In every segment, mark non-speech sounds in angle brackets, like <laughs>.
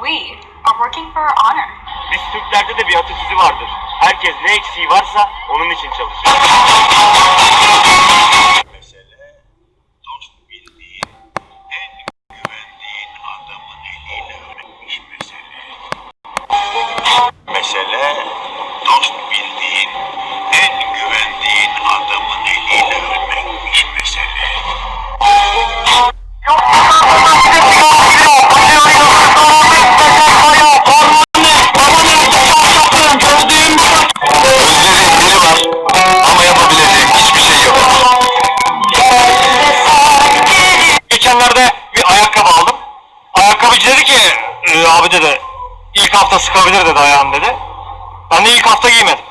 we are working for our honor. Biz Türklerde de bir atasözü vardır. Herkes ne eksiği varsa onun için çalışır. Abi dedi ilk hafta sıkabilir dedi ayağını dedi. Ben de ilk hafta giymedim.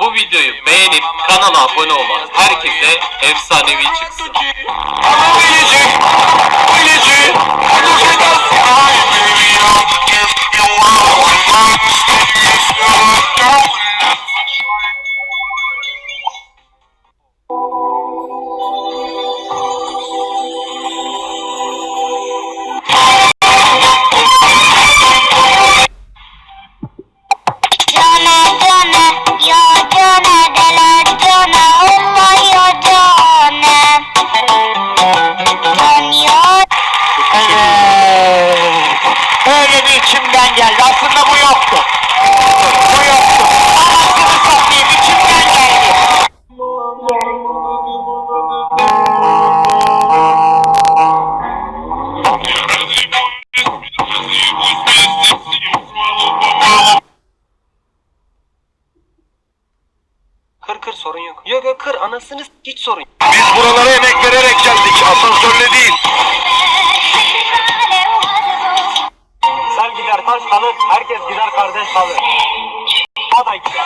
Bu videoyu beğenip kanala abone olan herkese efsanevi çıksın. Bir içimden geldi. Aslında bu yoktu. Bu yoktu. Anasını satayım içimden geldi. Kır kır sorun yok. Yok yok kır anasını s- hiç sorun yok. Biz buralara emek vererek geldik, asansörle değil. Gider taş kalır, herkes gider kardeş kalır. O da gider.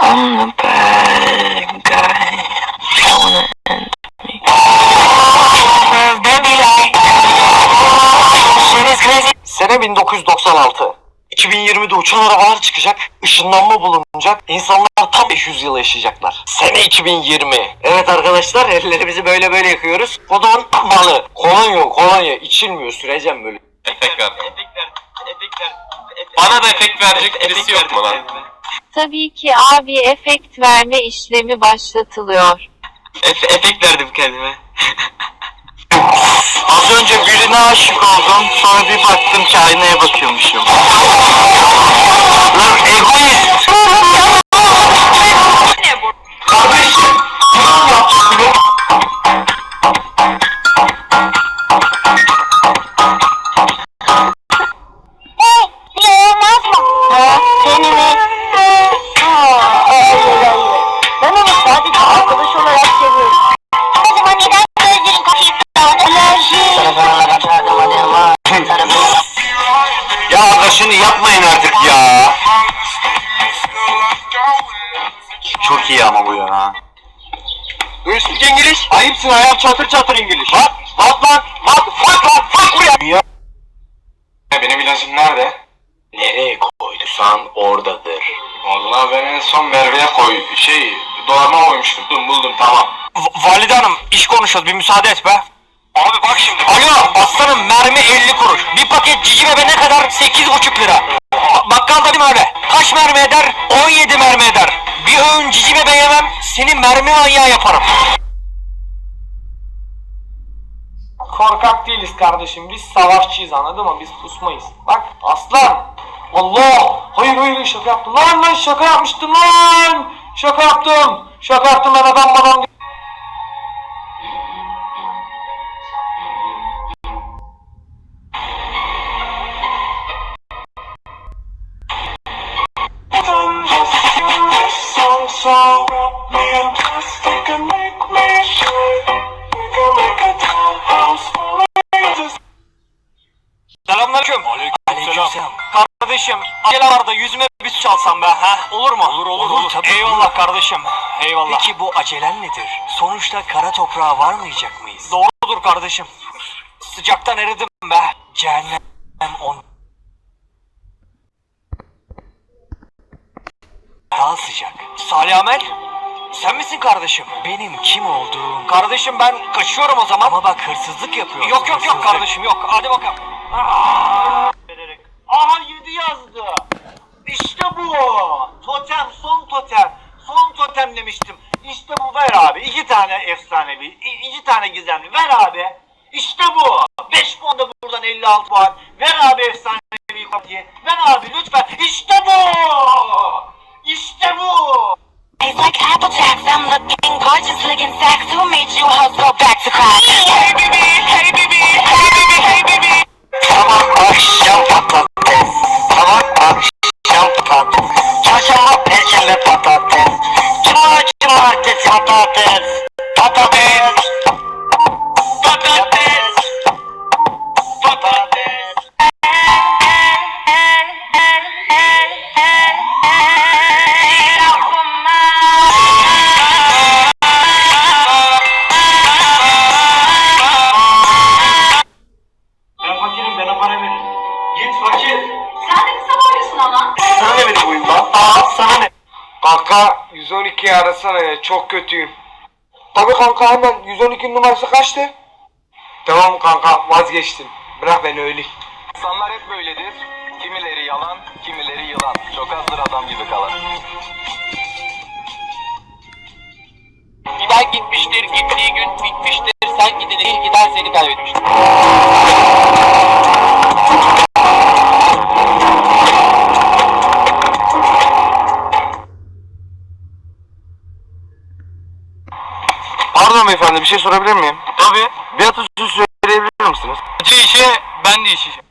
I'm the bad guy. I wanna end me. Baby like shit is crazy. Sene 1996. 2020'de uçan arabalar çıkacak, ışınlanma bulunacak, insanlar tam 500 yıl yaşayacaklar. Sene 2020. Evet arkadaşlar ellerimizi böyle böyle yıkıyoruz. Kodon malı. Kolonya kolonya içilmiyor süreceğim böyle. Efekt ver. Bana da efekt verecek birisi yok mu lan? Tabii ki abi efekt verme işlemi başlatılıyor. Efe, efekt verdim kendime. <laughs> Az önce birine aşık oldum, sonra bir baktım ki aynaya bakıyormuşum. Lan egoist! Kardeşim! Ya. Do you speak English? Ayıpsın ayağım çatır çatır İngiliz. What? What lan? What? Fuck lan? Fuck buraya. Ya. Benim ilacım nerede? Nereye koyduysan oradadır. Vallahi ben en son Merve'ye koy, şey, dolabıma koymuştum. Buldum, buldum, tamam. Valide hanım, iş konuşuyoruz, bir müsaade et be. Abi bak şimdi. Alo, aslanım mermi 50 kuruş. Bir paket cici bebe ne kadar? 8,5 lira. Bakkal dedim öyle. Kaç mermi eder? 17 mermi eder. Bir öğün cici bebe seni mermi manyağı yaparım. Korkak değiliz kardeşim. Biz savaşçıyız anladın mı? Biz pusmayız. Bak aslan. Allah. Hayır hayır şaka yaptım. Lan lan şaka yapmıştım lan. Şaka yaptım. Şaka yaptım ben adam adam. Çalsam be ha? Olur mu? Olur olur olur. tabii. Eyvallah kardeşim. Eyvallah. Peki bu acelen nedir? Sonuçta kara toprağa varmayacak mıyız? Doğrudur kardeşim. Sıcaktan eridim be. Cehennem on... Daha sıcak. Salih Amel. Sen misin kardeşim? Benim kim olduğum... Kardeşim ben kaçıyorum o zaman. Ama bak hırsızlık yapıyorsun. Yok yok yok hırsızlık. kardeşim yok. Hadi bakalım. Aha bu. Totem son totem. Son totem demiştim. İşte bu ver abi. İki tane efsanevi. iki tane gizemli. Ver abi. İşte bu. 5 puanda buradan 56 puan. Ver abi efsanevi kopya. Ver abi lütfen. İşte bu. İşte bu. It's like Applejacks. I'm looking gorgeous, looking sex. Who made you hoes go back to class? Patates. Patates. Patates. Patates. Ben fakirim bana para verin. Git fakir. Sen de kısa ama. Sana ne benim oyun lan? Aa sana ne? Kanka 112'yi arasana ya çok kötüyüm. Tabii kanka hemen 112 numarası kaçtı? Tamam kanka vazgeçtim. Bırak beni öyle. İnsanlar hep böyledir. Kimileri yalan, kimileri yılan. Çok azdır adam gibi kalan. Giden gitmiştir, gittiği gün bitmiştir. Sen gideni giden seni kaybetmiştir. Beyefendi bir şey sorabilir miyim? Tabii. Bir atasözü söyleyebilir misiniz? Acı işe ben de işeceğim.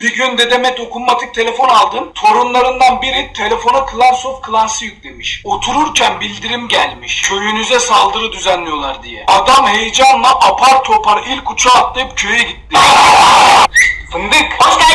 Bir gün dedeme dokunmatik telefon aldım. Torunlarından biri telefona Clans of Clans'ı yüklemiş. Otururken bildirim gelmiş. Köyünüze saldırı düzenliyorlar diye. Adam heyecanla apar topar ilk uçağa atlayıp köye gitti. <laughs> Fındık. Hoş geldin